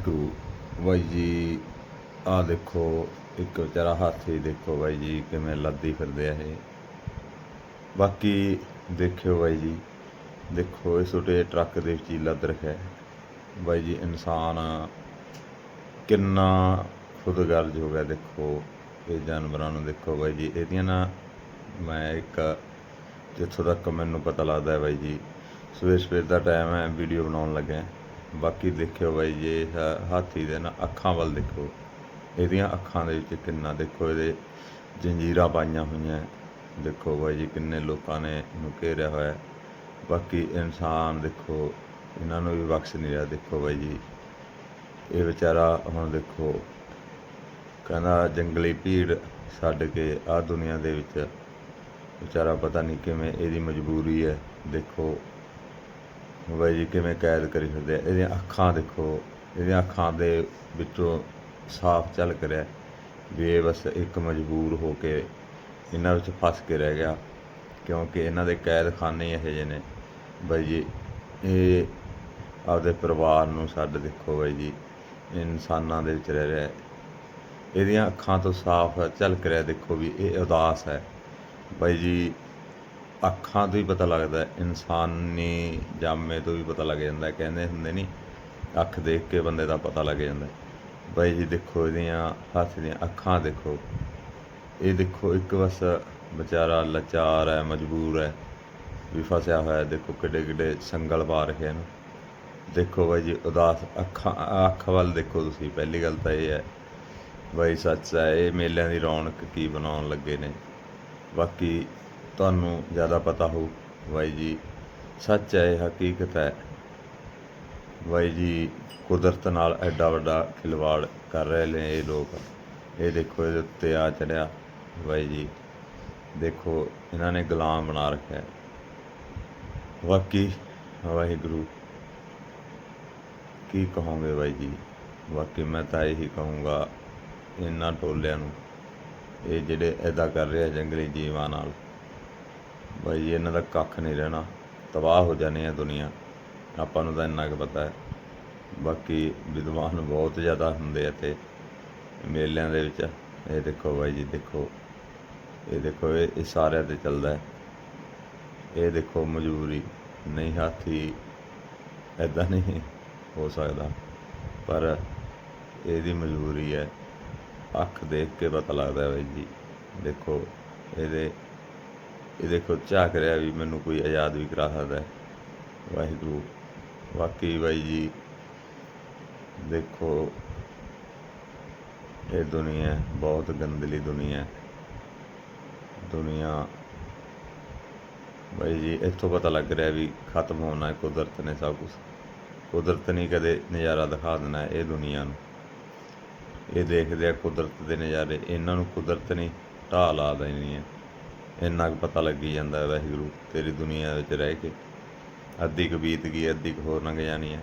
ਵਾਹਿਗੁਰੂ ਬਾਈ ਜੀ ਆ ਦੇਖੋ, ਇੱਕ ਵਿਚਾਰਾ ਹਾਥੀ ਦੇਖੋ ਬਾਈ ਜੀ, ਕਿਵੇਂ ਲੱਦੀ ਫਿਰਦੇ ਆ ਇਹ। ਬਾਕੀ ਦੇਖਿਓ ਬਾਈ ਜੀ, ਦੇਖੋ ਇਹ ਛੋਟੇ ਟਰੱਕ ਦੇ ਵਿੱਚ ਹੀ ਲੱਦ ਰੱਖਿਆ। ਬਾਈ ਜੀ, ਇਨਸਾਨ ਕਿੰਨਾ ਖੁਦਗਰਜ਼ ਹੋ ਗਿਆ, ਦੇਖੋ, ਇਹ ਜਾਨਵਰਾਂ ਨੂੰ ਦੇਖੋ ਬਾਈ ਜੀ। ਇਹਦੀਆਂ ਨਾ ਮੈਂ ਇੱਕ, ਜਿੱਥੋਂ ਤੱਕ ਮੈਨੂੰ ਪਤਾ ਲੱਗਦਾ ਹੈ ਬਾਈ ਜੀ ਸਵੇਰ ਸਵੇਰ ਦਾ ਟਾਈਮ ਹੈ ਵੀਡੀਓ ਬਣਾਉਣ ਲੱਗਿਆ। ਬਾਕੀ ਦੇਖਿਓ ਬਾਈ ਜੀ, ਇਹ ਹਾਥੀ ਦੇ ਨਾ ਅੱਖਾਂ ਵੱਲ ਦੇਖੋ। ਇਹਦੀਆਂ ਅੱਖਾਂ ਦੇ ਵਿੱਚ ਕਿੰਨਾ ਦੇਖੋ, ਇਹਦੇ ਜੰਜੀਰਾਂ ਪਾਈਆਂ ਹੋਈਆਂ। ਦੇਖੋ ਬਾਈ ਜੀ, ਕਿੰਨੇ ਲੋਕਾਂ ਨੇ ਇਹਨੂੰ ਘੇਰਿਆ ਹੋਇਆ ਬਾਕੀ ਇਨਸਾਨ ਦੇਖੋ, ਇਹਨਾਂ ਨੂੰ ਵੀ ਬਖਸ਼ ਨਹੀਂ ਰਿਹਾ ਦੇਖੋ ਬਾਈ ਜੀ। ਇਹ ਵਿਚਾਰਾ ਹੁਣ ਦੇਖੋ, ਕਹਿੰਦਾ ਜੰਗਲੀ ਭੀੜ ਛੱਡ ਕੇ ਆ ਦੁਨੀਆ ਦੇ ਵਿੱਚ ਵਿਚਾਰਾ ਪਤਾ ਨਹੀਂ ਕਿਵੇਂ ਇਹਦੀ ਮਜਬੂਰੀ ਹੈ। ਦੇਖੋ ਬਾਈ ਜੀ, ਕਿਵੇਂ ਕੈਦ ਕਰੀ ਫਿਰਦੇ ਆ? ਇਹਦੀਆਂ ਅੱਖਾਂ ਦੇਖੋ, ਇਹਦੀਆਂ ਅੱਖਾਂ ਦੇ ਵਿੱਚੋਂ ਸਾਫ਼ ਝਲਕ ਰਿਹਾ ਵੀ ਇਹ ਬਸ ਇੱਕ ਮਜਬੂਰ ਹੋ ਕੇ ਇਹਨਾਂ ਵਿੱਚ ਫਸ ਕੇ ਰਹਿ ਗਿਆ, ਕਿਉਂਕਿ ਇਹਨਾਂ ਦੇ ਕੈਦਖਾਨੇ ਹੀ ਇਹੋ ਜਿਹੇ ਨੇ। ਬਾਈ ਜੀ, ਇਹ ਆਪਦੇ ਪਰਿਵਾਰ ਨੂੰ ਛੱਡ ਦੇਖੋ ਬਾਈ ਜੀ, ਇਨਸਾਨਾਂ ਦੇ ਵਿੱਚ ਰਹਿ ਰਿਹਾ ਇਹਦੀਆਂ ਅੱਖਾਂ ਤੋਂ ਸਾਫ਼ ਝਲਕ ਰਿਹਾ ਦੇਖੋ ਵੀ ਇਹ ਉਦਾਸ ਹੈ। ਬਾਈ ਜੀ ਅੱਖਾਂ ਤੋਂ ਹੀ ਪਤਾ ਲੱਗਦਾ ਇਨਸਾਨੀ ਜਾਮੇ ਤੋਂ ਵੀ ਪਤਾ ਲੱਗ ਜਾਂਦਾ ਕਹਿੰਦੇ ਹੁੰਦੇ ਨਹੀਂ ਅੱਖ ਦੇਖ ਕੇ ਬੰਦੇ ਦਾ ਪਤਾ ਲੱਗ ਜਾਂਦਾ ਬਾਈ ਜੀ ਦੇਖੋ ਇਹਦੀਆਂ, ਹੱਥ ਦੀਆਂ ਅੱਖਾਂ ਦੇਖੋ। ਇਹ ਦੇਖੋ, ਇੱਕ ਬਸ ਵਿਚਾਰਾ ਲਾਚਾਰ ਹੈ, ਮਜਬੂਰ ਹੈ, ਵੀ ਫਸਿਆ ਹੋਇਆ, ਦੇਖੋ ਕਿੱਡੇ ਕਿੱਡੇ ਸੰਗਲ ਪਾ ਰੱਖੇ ਨੇ ਦੇਖੋ ਬਾਈ ਜੀ, ਉਦਾਸ ਅੱਖਾਂ, ਅੱਖ ਵੱਲ ਦੇਖੋ ਤੁਸੀਂ, ਪਹਿਲੀ ਗੱਲ ਤਾਂ ਇਹ ਹੈ, ਬਾਈ ਸੱਚ ਹੈ, ਇਹ ਮੇਲਿਆਂ ਦੀ ਰੌਣਕ ਕੀ ਬਣਾਉਣ ਲੱਗੇ ਨੇ। ਬਾਕੀ ਤੁਹਾਨੂੰ ਜ਼ਿਆਦਾ ਪਤਾ ਹੋਊ। ਬਾਈ ਜੀ, ਸੱਚ ਹੈ ਇਹ ਹਕੀਕਤ ਹੈ। ਬਾਈ ਜੀ, ਕੁਦਰਤ ਨਾਲ ਐਡਾ ਵੱਡਾ ਖਿਲਵਾੜ ਕਰ ਰਹੇ ਨੇ ਇਹ ਲੋਕ। ਇਹ ਦੇਖੋ, ਇਹਦੇ ਉੱਤੇ ਆ ਚੜਿਆ। ਬਾਈ ਜੀ, ਦੇਖੋ, ਇਹਨਾਂ ਨੇ ਗੁਲਾਮ ਬਣਾ ਰੱਖਿਆ ਹੈ। ਬਾਕੀ ਵਾਹਿਗੁਰੂ, ਕੀ ਕਹੋਗੇ ਬਾਈ ਜੀ? ਬਾਕੀ ਮੈਂ ਤਾਂ ਇਹੀ ਕਹੂੰਗਾ, ਇਹਨਾਂ ਟੋਲਿਆਂ ਨੂੰ, ਇਹ ਜਿਹੜੇ ਐਦਾ ਕਰ ਰਹੇ ਆ ਜੰਗਲੀ ਜੀਵਾਂ ਨਾਲ। ਬਾਈ ਜੀ ਇਹਨਾਂ ਦਾ ਕੱਖ ਨਹੀਂ ਰਹਿਣਾ, ਤਬਾਹ ਹੋ ਜਾਣੀ ਹੈ ਦੁਨੀਆ। ਆਪਾਂ ਨੂੰ ਤਾਂ ਇੰਨਾ ਕੁ ਪਤਾ ਹੈ। ਬਾਕੀ ਵਿਦਵਾਨ ਬਹੁਤ ਜ਼ਿਆਦਾ ਹੁੰਦੇ ਆ ਤੇ ਮੇਲਿਆਂ ਦੇ ਵਿੱਚ। ਇਹ ਦੇਖੋ ਬਾਈ ਜੀ, ਦੇਖੋ। ਇਹ ਦੇਖੋ, ਇਹ ਇਹ ਸਾਰਿਆਂ ਤੇ ਚੱਲਦਾ ਹੈ। ਇਹ ਦੇਖੋ ਮਜਬੂਰੀ, ਨਹੀਂ ਹਾਥੀ ਐਦਾਂ ਨਹੀਂ ਹੋ ਸਕਦਾ। ਪਰ ਇਹਦੀ ਮਜਬੂਰੀ ਹੈ। ਅੱਖ ਦੇਖ ਕੇ ਪਤਾ ਲੱਗਦਾ ਬਾਈ ਜੀ। ਦੇਖੋ, ਇਹਦੇ ਇਹ ਦੇਖੋ ਝਾਕ ਰਿਹਾ ਵੀ ਮੈਨੂੰ ਕੋਈ ਆਜ਼ਾਦ ਵੀ ਕਰਾ ਸਕਦਾ ਵਾਹਿਗੁਰੂ, ਵਾਕਈ ਬਾਈ ਜੀ, ਦੇਖੋ, ਇਹ ਦੁਨੀਆ ਬਹੁਤ ਗੰਦਲੀ ਦੁਨੀਆ ਦੁਨੀਆ, ਬਾਈ ਜੀ, ਇੱਥੋਂ ਪਤਾ ਲੱਗ ਰਿਹਾ ਵੀ ਖਤਮ ਹੋਣਾ ਹੈ, ਕੁਦਰਤ ਨੇ ਸਭ ਕੁਝ ਕੁਦਰਤ ਨਹੀਂ ਕਦੇ ਨਜ਼ਾਰਾ ਦਿਖਾ ਦੇਣਾ ਇਹ ਦੁਨੀਆ ਨੂੰ। ਇਹ ਦੇਖਦੇ ਆ ਕੁਦਰਤ ਦੇ ਨਜ਼ਾਰੇ, ਇਹਨਾਂ ਨੂੰ ਕੁਦਰਤ ਨਹੀਂ ਢਾਹ ਲਾ ਦੇਣੀ ਹੈ। ਇੰਨਾ ਕੁ ਪਤਾ ਲੱਗੀ ਜਾਂਦਾ ਵਾਹਿਗੁਰੂ, ਤੇਰੀ ਦੁਨੀਆ ਵਿੱਚ ਰਹਿ ਕੇ। ਅੱਧੀ ਕੁ ਬੀਤ ਗਈ, ਅੱਧੀ ਕੁ ਹੋਰ ਲੰਘ ਜਾਣੀ ਹੈ।